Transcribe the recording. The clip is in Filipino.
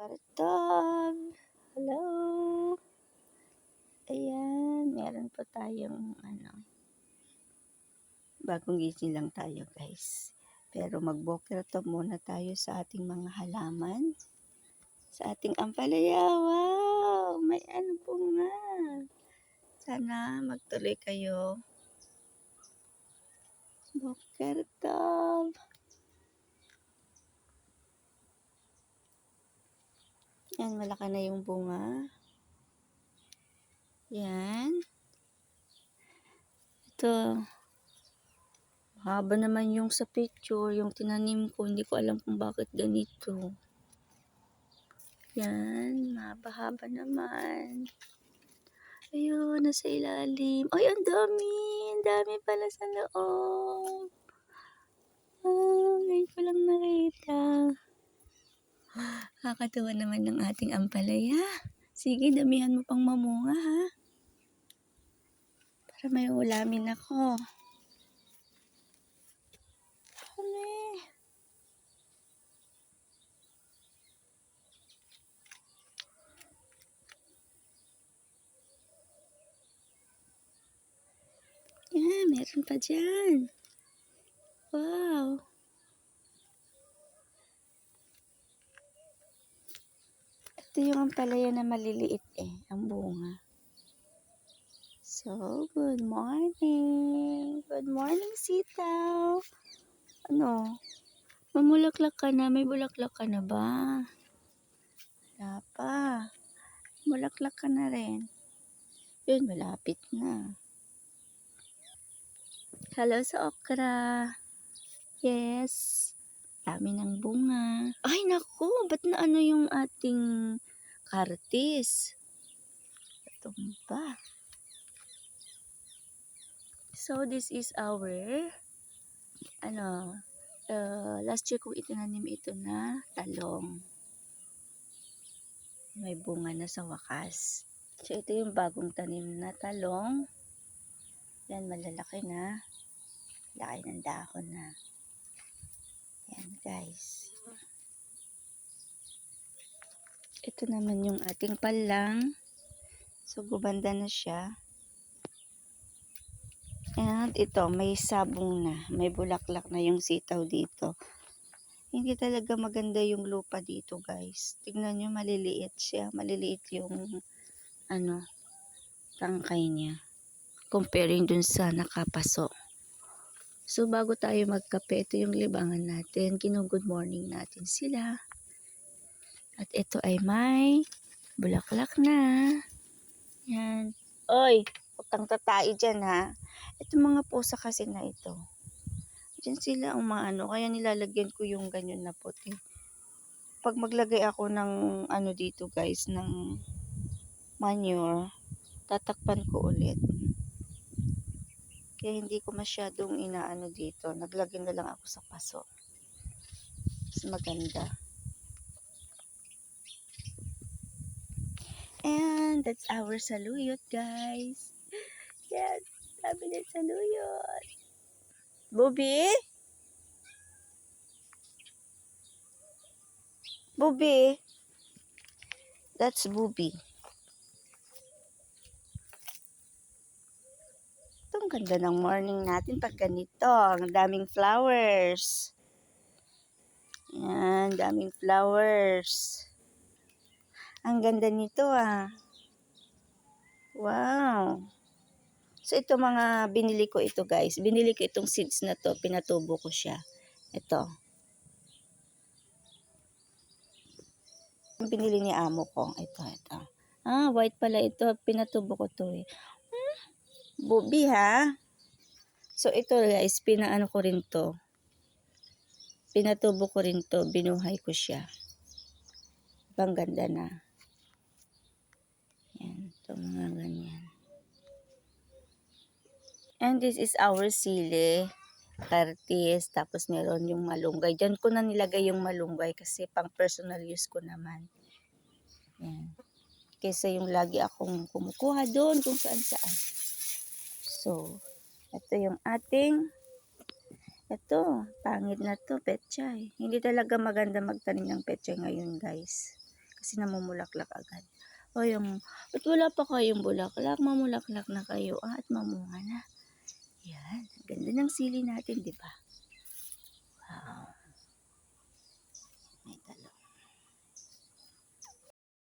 Karton! Hello! Ayan, meron po tayong ano, bagong gising lang tayo guys. Pero mag-boker to muna tayo sa ating mga halaman. Sa ating ampalaya. Wow! May ano po nga. Sana magtuloy kayo. Boker Yan, malaki na yung bunga. Yan. Ito. Haba naman yung sa picture, yung tinanim ko. Hindi ko alam kung bakit ganito. Yan, mahaba-haba naman. Ayun, nasa ilalim. Ay, ang dami! Ang dami pala sa loob. Ah, ngayon ko lang nakita. Kakatuwa naman ng ating ampalaya. Sige, damihan mo pang mamunga, ha? Para may ulamin ako. Dami. Yan, meron pa dyan. Wow. Ito yung ampalaya na maliliit eh, ang bunga. So, good morning. Good morning, sitaw. Ano? Mamulaklak ka na. May bulaklak ka na ba? Wala pa. Mulaklak ka na rin. Yun, malapit na. Hello sa okra. Yes. Dami ng bunga. Ay, naku. Ba't na ano yung ating kartis? Tumba. So, this is our, ano, uh, last year kong itinanim ito na talong. May bunga na sa wakas. So, ito yung bagong tanim na talong. Yan, malalaki na. Laki ng dahon na. Yan, guys. Ito naman yung ating palang. So, gubanda na siya. And ito, may sabong na. May bulaklak na yung sitaw dito. Hindi talaga maganda yung lupa dito, guys. Tignan nyo, maliliit siya. Maliliit yung, ano, tangkay niya. Comparing dun sa nakapaso. So, bago tayo magkape, ito yung libangan natin. Kino-good morning natin sila. At ito ay may bulaklak na. Yan. Oy, huwag kang tatai dyan ha. Ito mga pusa kasi na ito. Diyan sila ang mga ano, kaya nilalagyan ko yung ganyan na puti. Pag maglagay ako ng ano dito guys, ng manure, tatakpan ko ulit. Kaya hindi ko masyadong inaano dito. Naglagay na lang ako sa paso. Mas maganda. And that's our saluyot, guys. Yes, sabi ng saluyot. Bobby? Bobby? That's Bobby. Ito, ang ganda ng morning natin pag ganito. Ang daming flowers. Yan, daming flowers. Ang ganda nito ah. Wow. So ito mga binili ko ito guys. Binili ko itong seeds na to. Pinatubo ko siya. Ito. Binili ni amo ko. Ito, ito. Ah, white pala ito. Pinatubo ko to eh. Hmm? Bubi ha. So ito guys, pinaano ko rin to. Pinatubo ko rin to. Binuhay ko siya. Ibang ganda na. Ito mga ganyan. And this is our sili, kartis, tapos meron yung malunggay. Diyan ko na nilagay yung malunggay kasi pang personal use ko naman. Yan. Kesa yung lagi akong kumukuha doon kung saan saan. So, ito yung ating, ito, pangit na to, petchay. Hindi talaga maganda magtanim ng petchay ngayon guys. Kasi namumulaklak agad. O yung, ba't wala pa kayong bulaklak? Mamulaklak na kayo ah, at mamunga na. Yan, ganda ng sili natin, di ba?